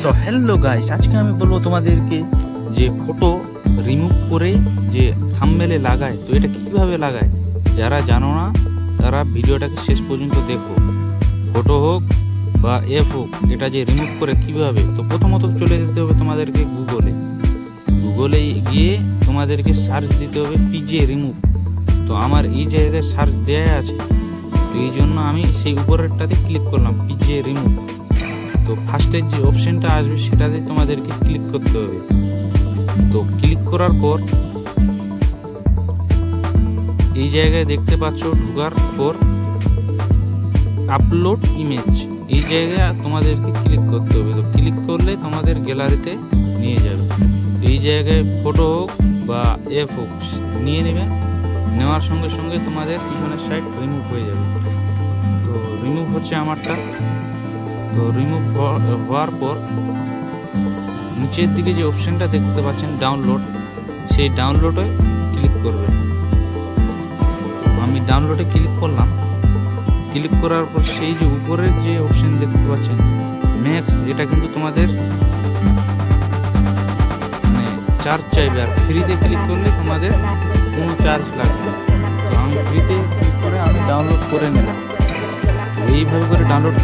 So hello guys আজকে আমি বলব তোমাদেরকে যে ফটো রিমুভ করে যে থাম্বনেলে লাগায়, তো এটা কীভাবে লাগায়? যারা জানো না, তারা ভিডিওটাকে শেষ পর্যন্ত দেখো। ফটো হোক বা অ্যাপ হোক, এটা যে রিমুভ করে কীভাবে, তো প্রথমত চলে যেতে হবে তোমাদেরকে গুগলে গুগলে গিয়ে তোমাদেরকে সার্চ দিতে হবে পিজে রিমুভ তো আমার এই জায়গায় সার্চ দেয়া আছে, তো এই জন্য আমি সেই উপরেরটাতে ক্লিক করলাম পিজে রিমুভ তো ফার্স্টের যে অপশনটা আসবে সেটাতে তোমাদেরকে ক্লিক করতে হবে। তো ক্লিক করার পর এই জায়গায় দেখতে পাচ্ছ ঢোকার পর আপলোড ইমেজ এই জায়গায় তোমাদেরকে ক্লিক করতে হবে। তো ক্লিক করলে তোমাদের গ্যালারিতে নিয়ে যাবে। এই জায়গায় ফটো হোক বা এফ হোক, নিয়ে নেবে। নেওয়ার সঙ্গে সঙ্গে তোমাদের পিছনের সাইড রিমুভ হয়ে যাবে। তো রিমুভ হচ্ছে আমারটা। তো রিমুভ হওয়ার পর নিচের দিকে যে অপশনটা দেখতে পাচ্ছেন ডাউনলোড সেই ডাউনলোডে ক্লিক করবেন। আমি ডাউনলোডে ক্লিক করলাম। ক্লিক করার পর সেই যে উপরের যে অপশন দেখতে পাচ্ছেন ম্যাক্স এটা কিন্তু তোমাদের মানে চার্জ চাইবে। আর ফ্রিতে ক্লিক করলে তোমাদের কোনো চার্জ লাগবে তো আমি ফ্রিতে ক্লিক করে আমি ডাউনলোড করে নিলাম। এইভাবে করে ডাউনলোড